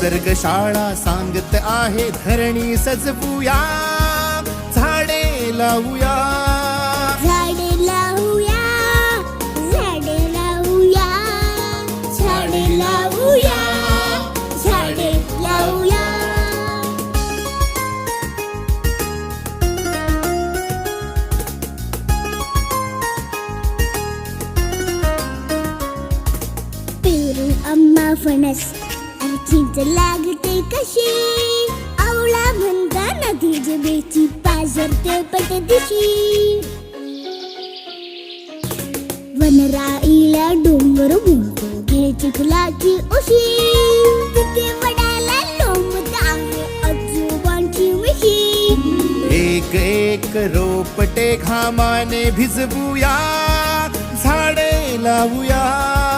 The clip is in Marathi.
शाळा सांगत आहे धरणी सजवूया झाडे लावूया. झाडे लावूया झाडे लावूया झाडे लावूया झाडे लावूया. पेरू आंबा फणस आणि चिंच लागते कशी? आवळा म्हणता नदी जबेची पट दिशी. वनराईला डोंगर म्हणतो घे चिखलाची उशी. तिथे वडाला लोंबतांगे आजोबांची मिशी एक एक रोपटे घामाने भिजवूया झाडे लावूया.